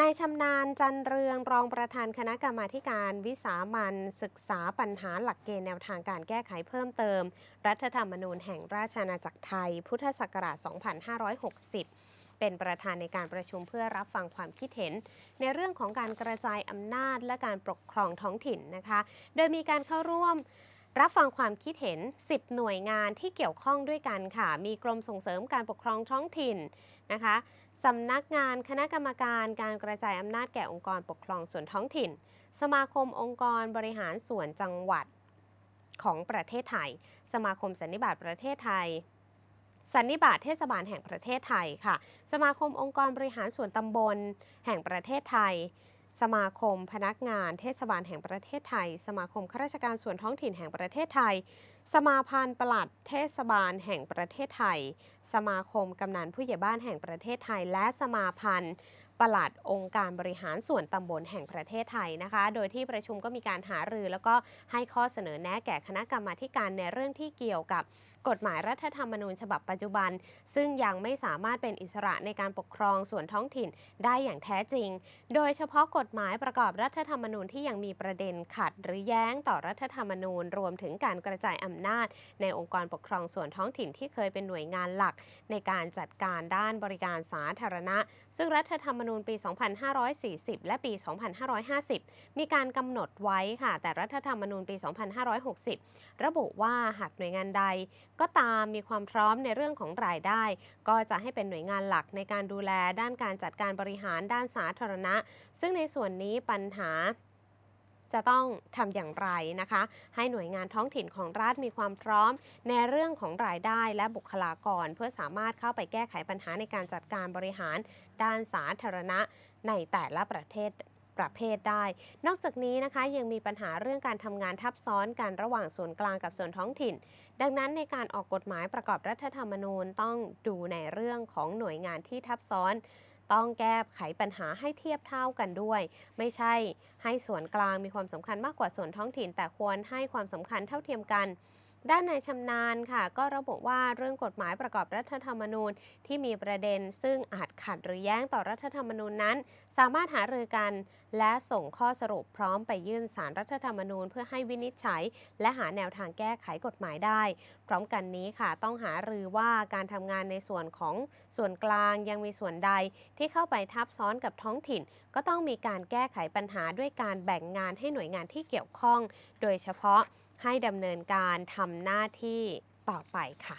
นายชำนาญจันเรืองรองประธานคณะกรรมาการวิสามันศึกษาปัญหาหลักเกณฑ์แนวทางการแก้ไขเพิ่มเติม รัฐธรรมนูญแห่งราชอาณาจักรไทย พุทธศักราช 2560 เป็นประธานในการประชุมเพื่อรับฟังความคิดเห็น ในเรื่องของการกระจายอำนาจและการปกครองท้องถิ่นนะคะ โดยมีการเข้าร่วม รับฟังความคิดเห็น 10 หน่วยงานที่เกี่ยวข้องด้วยกันค่ะ มีกรมส่งเสริมการปกครองท้องถิ่นนะคะสำนักงานคณะกรรมการการกระจายอำนาจแก่องค์กรปกครองส่วนท้องถิ่น สมาคมองค์กรบริหารส่วนจังหวัดของประเทศไทย สมาคมสันนิบาตประเทศไทย สันนิบาตเทศบาลแห่งประเทศไทยค่ะ สมาคมองค์กรบริหารส่วนตำบล แห่งประเทศไทย สมาคมพนักงานเทศบาลแห่งประเทศไทย สมาคมข้าราชการส่วนท้องถิ่นแห่งประเทศไทย สมาพันธ์ปลัดเทศบาลแห่งประเทศไทย สมาคมกำนันผู้ใหญ่บ้านแห่งประเทศไทย และสมาพันธ์ ปลัดองค์การบริหารส่วนตำบลแห่งประเทศไทยนะคะ โดยที่ประชุมก็มีการหารือ แล้วก็ให้ข้อเสนอแนะแก่คณะกรรมาการในเรื่องที่เกี่ยวกับกฎหมายรัฐธรรมนูญฉบับปัจจุบัน ซึ่งยังไม่สามารถเป็นอิสระในการปกครองส่วนท้องถิ่นได้อย่างแท้จริง โดยเฉพาะกฎหมายประกอบรัฐธรรมนูญที่ยังมีประเด็นขัดหรือแย้งต่อรัฐธรรมนูญ รวมถึงการกระจายอำนาจ ในองค์กรปกครองส่วนท้องถิ่นที่เคยเป็นหน่วยงานหลัก ในการจัดการด้านบริการสาธารณะ ซึ่งรัฐธรรมนูญูญปี 2540 และปี 2550 มีการกำหนดไว้ค่ะ แต่รัฐธรรมนูญปี 2560 ระบุว่าหากหน่วยงานใด ก็ตามมีความพร้อมในเรื่องของรายได้ ก็จะให้เป็นหน่วยงานหลักในการดูแลด้านการจัดการบริหารด้านสาธารณะ ซึ่งในส่วนนี้ปัญหา จะต้องทำอย่างไรนะคะ ให้หน่วยงานท้องถิ่นของรัฐมีความพร้อม ในเรื่องของรายได้และบุคลากร เพื่อสามารถเข้าไปแก้ไขปัญหาในการจัดการบริหารด้านสาธารณะในแต่ละประเทศประเภทได้ นอกจากนี้นะคะยังมีปัญหาเรื่องการทำงานทับซ้อนกันระหว่างส่วนกลางกับส่วนท้องถิ่น ดังนั้นในการออกกฎหมายประกอบรัฐธรรมนูญต้องดูในเรื่องของหน่วยงานที่ทับซ้อน ต้องแก้ไขปัญหาให้เทียบเท่ากันด้วย ไม่ใช่ให้ส่วนกลางมีความสำคัญมากกว่าส่วนท้องถิ่น แต่ควรให้ความสำคัญเท่าเทียมกัน ด้านนายชำนาญค่ะ ก็ระบุว่าเรื่องกฎหมายประกอบรัฐธรรมนูญที่มีประเด็น ซึ่งอาจขัดหรือแย้งต่อรัฐธรรมนูญนั้น สามารถหารือกัน และส่งข้อสรุปพร้อมไปยื่นสารรัฐธรรมนูญ เพื่อให้วินิจฉัย และหาแนวทางแก้ไขกฎหมายได้ พร้อมกันนี้ค่ะ ต้องหารือว่าการทำงานในส่วนของส่วนกลางยังมีส่วนใดที่เข้าไปทับซ้อนกับท้องถิ่น ก็ต้องมีการแก้ไขปัญหาด้วยการแบ่งงานให้หน่วยงานที่เกี่ยวข้อง โดยเฉพาะ ให้ดำเนินการทำหน้าที่ต่อไปค่ะ